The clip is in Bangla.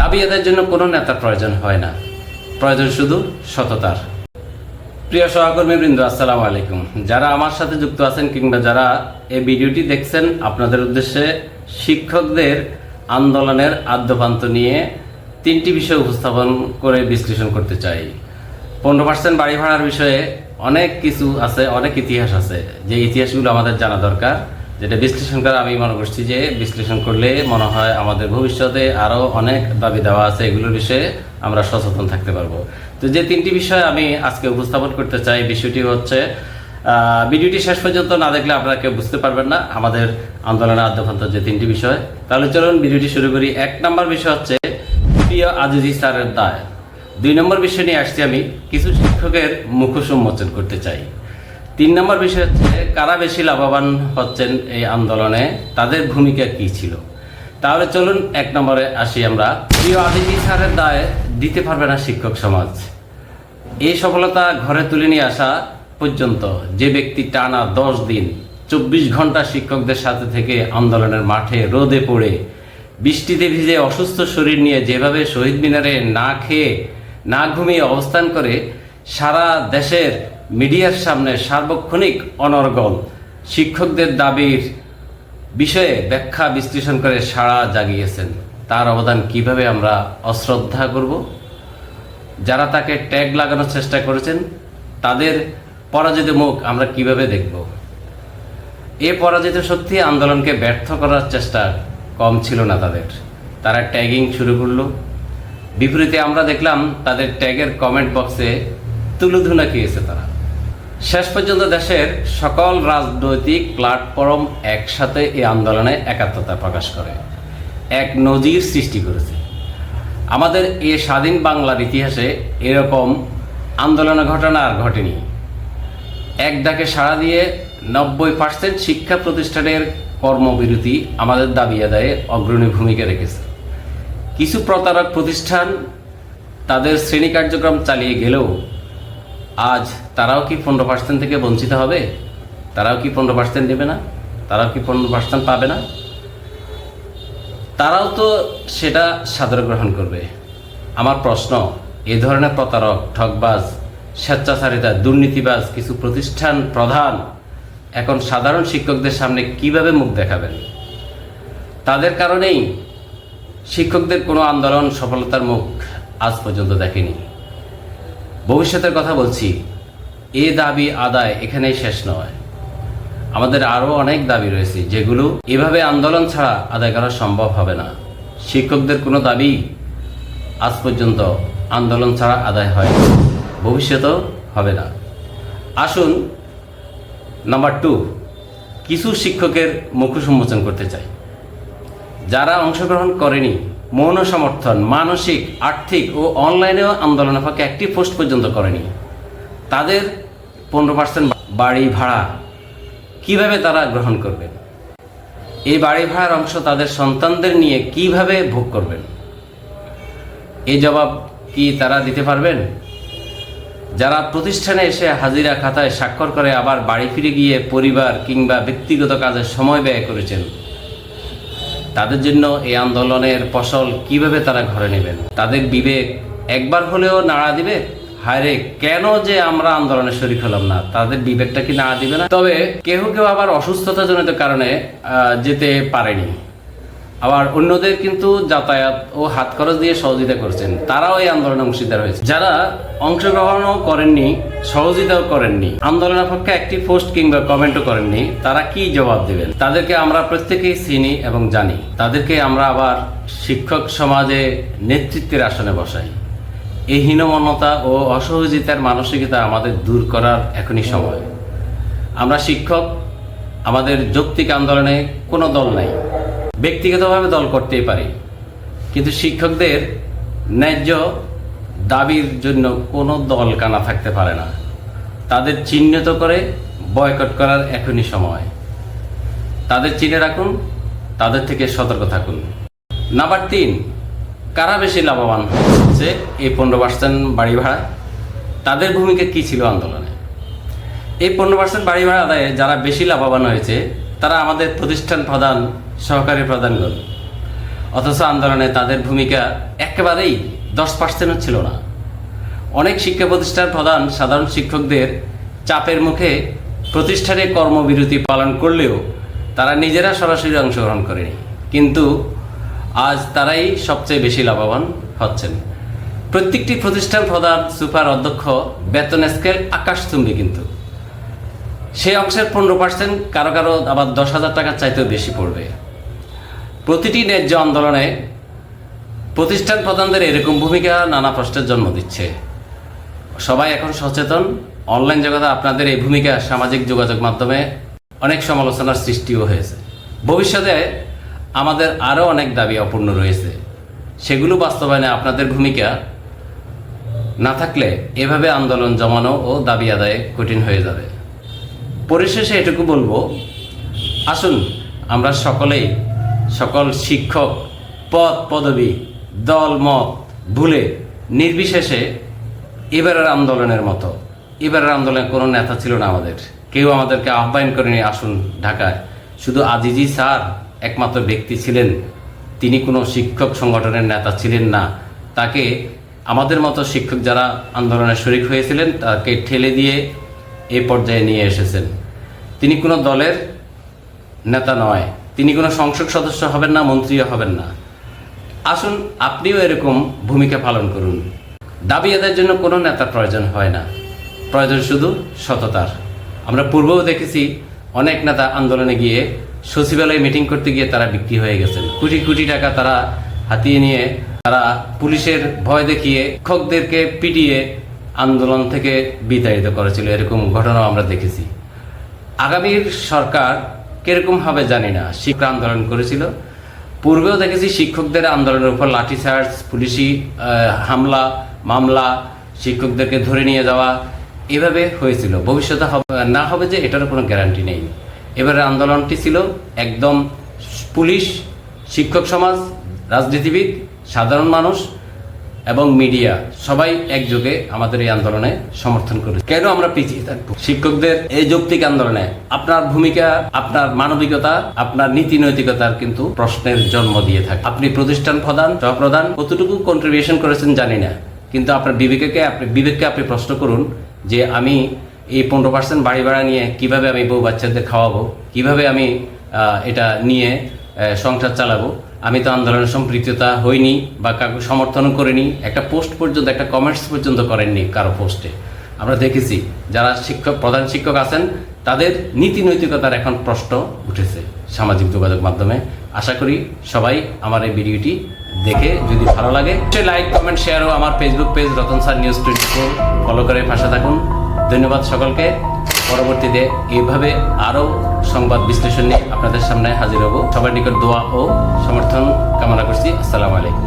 দাবি আদায়ের জন্য কোনো নেতার প্রয়োজন হয় না। প্রয়োজন শুধু সততার। প্রিয় সহকর্মী বৃন্দ আসসালামু আলাইকুম। যারা আমার সাথে যুক্ত আছেন কিংবা যারা এই ভিডিওটি দেখছেন, আপনাদের উদ্দেশ্যে শিক্ষকদের আন্দোলনের আদ্যপান্ত নিয়ে তিনটি বিষয় উপস্থাপন করে বিশ্লেষণ করতে চাই। পনেরো পার্সেন্ট বাড়ি ভাড়ার বিষয়ে অনেক কিছু আছে, অনেক ইতিহাস আছে। যে ইতিহাসগুলো আমাদের জানা দরকার যেটা বিশ্লেষণ করে আমি মনে করছি যে বিশ্লেষণ করলে মনে হয় আমাদের ভবিষ্যতে আরও অনেক দাবি দেওয়া আছে এগুলোর বিষয়ে আমরা সচেতন থাকতে পারব। তো যে তিনটি বিষয় আমি আজকে উপস্থাপন করতে চাই বিষয়টি হচ্ছে ভিডিওটি শেষ পর্যন্ত না দেখলে আপনারা কেউ বুঝতে পারবেন না আমাদের আন্দোলনের আদ্যপান্ত যে তিনটি বিষয়। তাহলে চলুন ভিডিওটি শুরু করি। এক নম্বর বিষয় হচ্ছে প্রিয় আজিজি স্যারের দায়। দুই নম্বর বিষয় নিয়ে আসছি আমি, কিছু শিক্ষকের মুখোশ উন্মোচন করতে চাই। তিন নম্বর বিষয় হচ্ছে, কারা বেশি লাভবান হচ্ছেন এই আন্দোলনে, তাদের ভূমিকা কি ছিল? তাহলে চলুন এক নম্বরে আসি আমরা। প্রিয় আদিজি স্যারের দায় দিতে পারবে না শিক্ষক সমাজ। এই সফলতা ঘরে তুলে নিয়ে আসা পর্যন্ত যে ব্যক্তি টানা দশ দিন, চব্বিশ ঘণ্টা শিক্ষকদের সাথে থেকে আন্দোলনের মাঠে রোদে পড়ে, বৃষ্টিতে ভিজে অসুস্থ শরীর নিয়ে যেভাবে শহীদ মিনারে না খেয়ে, না ঘুমিয়ে অবস্থান করে, সারা দেশের মিডিয়ার সামনে সার্বক্ষণিক অনর্গল। শিক্ষকদের দাবির বিষয়ে ব্যাখ্যা বিশ্লেষণ করে সাড়া জাগিয়েছেন। তার অবদান কীভাবে আমরা অশ্রদ্ধা করব? যারা তাকে ট্যাগ লাগানোর চেষ্টা করেছেন, তাদের পরাজিত মুখ আমরা কীভাবে দেখব? এ পরাজিত সত্যি আন্দোলনকে ব্যর্থ করার চেষ্টা কম ছিল না তাদের। তারা ট্যাগিং শুরু করল। বিপরীতে আমরা দেখলাম তাদের ট্যাগের কমেন্ট বক্সে তুলুধুনা খেয়েছে তারা। শেষ পর্যন্ত দেশের সকল রাজনৈতিক প্ল্যাটফর্ম একসাথে এই আন্দোলনে একাত্মতা প্রকাশ করে। এক নজির সৃষ্টি করেছে। আমাদের এ স্বাধীন বাংলার ইতিহাসে এরকম আন্দোলনের ঘটনা আর ঘটেনি। এক ডাকে সাড়া দিয়ে নব্বই পার্সেন্ট শিক্ষা প্রতিষ্ঠানের কর্মবিরতি আমাদের দাবি আদায়ে অগ্রণী ভূমিকা রেখেছে। কিছু প্রতারক প্রতিষ্ঠান তাদের শ্রেণি কার্যক্রম চালিয়ে গেলেও আজ তারাও কি পনেরো পার্সেন্ট থেকে বঞ্চিত হবে? তারাও কি পনেরো পার্সেন্ট নেবে না? তারাও কি পনেরো পার্সেন্ট পাবে না? তারাও তো সেটা সাদর গ্রহণ করবে। আমার প্রশ্ন, এ ধরনের প্রতারক ঠকবাজ স্বেচ্ছাচারিতা, দুর্নীতিবাজ কিছু প্রতিষ্ঠান প্রধান এখন সাধারণ শিক্ষকদের সামনে কীভাবে মুখ দেখাবেন? তাদের কারণেই শিক্ষকদের কোনো আন্দোলন সফলতার মুখ আজ পর্যন্ত দেখেনি। ভবিষ্যতের কথা বলছি। এ দাবি আদায় এখানেই শেষ নয়। আমাদের আরও অনেক দাবি রয়েছে, যেগুলো এভাবে আন্দোলন ছাড়া আদায় করা সম্ভব হবে না। শিক্ষকদের কোনো দাবি আজ পর্যন্ত আন্দোলন ছাড়া আদায় হয় ভবিষ্যতেও হবে না। আসুন, নাম্বার টু, কিছু শিক্ষকের মুখোশ উন্মোচন করতে চাই। যারা অংশগ্রহণ করেনি মৌন সমর্থন মানসিক, আর্থিক ও অনলাইনেও আন্দোলনের পক্ষে একটি পোস্ট পর্যন্ত করেনি। তাদের পনেরো পার্সেন্ট বাড়ি ভাড়া কীভাবে তারা গ্রহণ করবেন? এই বাড়ি ভাড়ার অংশ তাদের সন্তানদের নিয়ে কীভাবে ভোগ করবেন? এই জবাব কি তারা দিতে পারবেন? যারা প্রতিষ্ঠানে এসে হাজিরা খাতায় স্বাক্ষর করে আবার বাড়ি ফিরে গিয়ে পরিবার কিংবা ব্যক্তিগত কাজে সময় ব্যয় করেছেন তাদের জন্য এই আন্দোলনের ফসল কীভাবে তারা ঘরে নেবেন? তাদের বিবেক একবার হলেও নাড়া দিবে? হায়রে, কেন যে আমরা আন্দোলনে শরিক হলাম না? তাদের বিবেকটা কি নাড়া দিবে না? তবে কেউ কেউ আবার অসুস্থতাজনিত কারণে যেতে পারেনি। আবার অন্যদের কিন্তু যাতায়াত ও হাত খরচ দিয়ে সহযোগিতা করছেন। তারাও এই আন্দোলনে অংশীদার হয়েছে। যারা অংশগ্রহণও করেননি, সহযোগিতাও করেননি আন্দোলনের পক্ষে একটি পোস্ট কিংবা কমেন্টও করেননি, তারা কি জবাব দেবেন? তাদেরকে আমরা প্রত্যেকেই চিনি এবং জানি। তাদেরকে আমরা আবার শিক্ষক সমাজে নেতৃত্বের আসনে বসাই। এই হীনমন্যতা ও অসহযোগিতার মানসিকতা আমাদের দূর করার এখনই সময়। আমরা শিক্ষক, আমাদের যৌক্তিক আন্দোলনে কোনো দল নাই। ব্যক্তিগতভাবে দল করতেই পারি। কিন্তু শিক্ষকদের ন্যায্য দাবির জন্য কোনো দল কানা থাকতে পারে না। তাদের চিহ্নিত করে বয়কট করার এখনই সময়। তাদের চিনে রাখুন, তাদের থেকে সতর্ক থাকুন। নাম্বার তিন, কারা বেশি লাভবান হচ্ছে এই পনেরো পার্সেন্ট বাড়ি ভাড়া? তাদের ভূমিকা কী ছিল আন্দোলনে? এই পনেরো পার্সেন্ট বাড়ি ভাড়া আদায়ে যারা বেশি লাভবান হয়েছে তারা আমাদের প্রতিষ্ঠান প্রধান সহকারী প্রধানগণ অথচ আন্দোলনে তাদের ভূমিকা একেবারেই দশ পার্সেন্টও ছিল না। অনেক শিক্ষা প্রতিষ্ঠান প্রধান সাধারণ শিক্ষকদের চাপের মুখে প্রতিষ্ঠানে কর্মবিরতি পালন করলেও তারা নিজেরা সরাসরি অংশগ্রহণ করেনি। কিন্তু আজ তারাই সবচেয়ে বেশি লাভবান হচ্ছেন। প্রত্যেকটি প্রতিষ্ঠান প্রধান সুপার অধ্যক্ষ বেতন স্কেল আকাশচুম্বী কিন্তু। সেই অংশের পনেরো পার্সেন্ট কারও কারও আবার দশ হাজার টাকার চাইতেও বেশি পড়বে। প্রতিটি ন্যায্য আন্দোলনে প্রতিষ্ঠান প্রধানদের এরকম ভূমিকা নানা প্রশ্নের জন্ম দিচ্ছে। সবাই এখন সচেতন। অনলাইন জগতে আপনাদের এই ভূমিকা সামাজিক যোগাযোগ মাধ্যমে অনেক সমালোচনার সৃষ্টিও হয়েছে। ভবিষ্যতে আমাদের আরও অনেক দাবি অপূর্ণ রয়েছে। সেগুলো বাস্তবায়নে আপনাদের ভূমিকা না থাকলে এভাবে আন্দোলন জমানো ও দাবি আদায়ে কঠিন হয়ে যাবে। পরিশেষে এটুকু বলব, আসুন আমরা সকলেই, সকল শিক্ষক, পদ, পদবি, দল, মত, ভুলে, নির্বিশেষে এবারের আন্দোলনের মতো, এবারের আন্দোলনে কোনো নেতা ছিল না আমাদের। কেউ আমাদেরকে আহ্বান করেনি, আসুন ঢাকায়। শুধু আজিজি স্যার একমাত্র ব্যক্তি ছিলেন, তিনি কোনো শিক্ষক সংগঠনের নেতা ছিলেন না। তাকে আমাদের মতো শিক্ষক যারা আন্দোলনে শরিক হয়েছিলেন, তাকে ঠেলে দিয়ে এই পর্যায়ে নিয়ে এসেছেন। তিনি কোনো দলের নেতা নয়। তিনি কোনো সংসদ সদস্য হবেন না, মন্ত্রীও হবেন না। আসুন, আপনিও এরকম ভূমিকা পালন করুন। দাবি আদায়ের জন্য কোনো নেতার প্রয়োজন হয় না। প্রয়োজন শুধু সততার। আমরা পূর্বেও দেখেছি অনেক নেতা আন্দোলনে গিয়ে সচিবালয়ে মিটিং করতে গিয়ে তারা বিক্রি হয়ে গেছেন। কোটি কোটি টাকা তারা হাতিয়ে নিয়ে তারা পুলিশের ভয় দেখিয়ে শিক্ষকদেরকে পিটিয়ে আন্দোলন থেকে বিতাড়িত করেছিল, এরকম ঘটনাও আমরা দেখেছি। আগামীর সরকার কীরকম হবে জানি না। শিক্ষক আন্দোলন করেছিল। পূর্বেও দেখেছি শিক্ষকদের আন্দোলনের উপর লাঠিচার্জ পুলিশি হামলা, মামলা, শিক্ষকদেরকে ধরে নিয়ে যাওয়া, এভাবে হয়েছিল। ভবিষ্যতে হবে, না হবে যে এটারও কোনো গ্যারান্টি নেই। এবারের আন্দোলনটি ছিল একদম পুলিশ, শিক্ষক সমাজ, রাজনীতিবিদ, সাধারণ মানুষ এবং মিডিয়া সবাই একযোগে আমাদের এই আন্দোলনে সমর্থন করে কেন আমরা পিছিয়ে থাকব? শিক্ষকদের এই যৌক্তিক আন্দোলনে আপনার ভূমিকা, আপনার মানবিকতা, আপনার নীতি নৈতিকতার কিন্তু প্রশ্নের জন্ম দিয়ে থাকে। আপনি প্রতিষ্ঠান প্রধান, সহপ্রধান, কতটুকু কন্ট্রিবিউশন করেছেন জানি না। কিন্তু আপনার বিবেককে, আপনি বিবেককে আপনি প্রশ্ন করুন যে আমি এই পনেরো পার্সেন্ট বাড়ি ভাড়া নিয়ে কীভাবে আমি বউ বাচ্চাদের খাওয়াবো, কীভাবে আমি এটা নিয়ে সংসার চালাবো। আমি তো আন্দোলনের সম্পৃক্ততা হইনি বা কাউকে সমর্থনও করিনি। একটা পোস্ট পর্যন্ত, একটা কমেন্টস পর্যন্ত করেননি কারও পোস্টে। আমরা দেখেছি, যারা শিক্ষক, প্রধান শিক্ষক আছেন, তাদের নীতি নৈতিকতার এখন প্রশ্ন উঠেছে সামাজিক যোগাযোগ মাধ্যমে। আশা করি সবাই আমার এই ভিডিওটি দেখে যদি ভালো লাগে লাইক কমেন্ট শেয়ার ও আমার Facebook page Ratan sir news twenty four follow করে পাশে থাকুন। ধন্যবাদ সকলকে। পরবর্তীতে এইভাবে আরও সংবাদ বিশ্লেষণ নিয়ে আপনাদের সামনে হাজির হব। সবার নিকট দোয়া ও সমর্থন কামনা করছি। আসসালামু আলাইকুম।